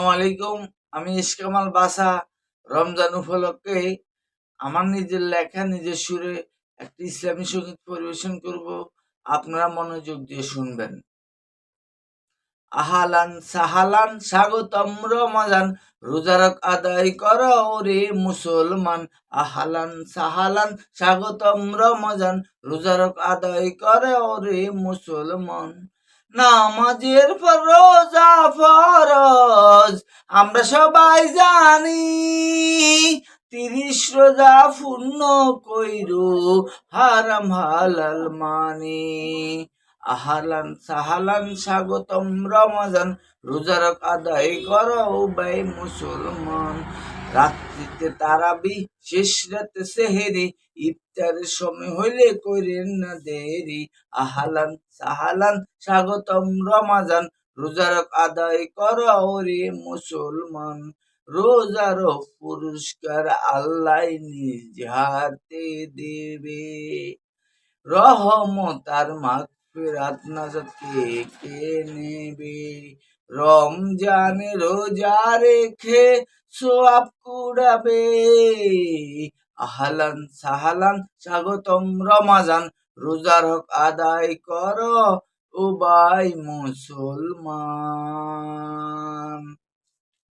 আসসালামু আলাইকুম। আমি ইসকামাল বাসা, রমজান উপলক্ষে আমার নিজের লেখা, নিজের সুরে একটি ইসলামী সংগীত পরিবেশন করব। আপনারা মনোযোগ দিয়ে শুনবেন। আহালান সাহালান, স্বাগতম রমাজান। রোজারক আদায় কর ওরে মুসলমান। আহালান সাহালান, স্বাগতম রমজান। রোজারক আদায় করে ওরে মুসলমান। নামাজের পর রোজা আমরা সবাই জানি, তিরিশ রোজা পূর্ণ কইরু, হারাম হালাল মানি। আহালান সাহালান, স্বাগতম রমাজান রোজারক আদায় করো ভাই মুসলমান। রাত্রিতে তারাবি, শেষ রাতে সেহেরি ইফতারের সময় হইলে কইরেন না দেরি। আহালান সাহালান, স্বাগতম রমাজান রোজারক আদায় করো রে মুসলমান। রোজার পুরস্কার আল্লাহ নিজ হাতে দেবে। রহমত আর মাগফিরাত নাজাত কে কে নেবে? রমজানে রোজা রেখে সোয়াব কুড়াবে। আহালান সাহালান, স্বাগতম রমাজান। রোজার হক আদায় কর ও বাই মুসলমান।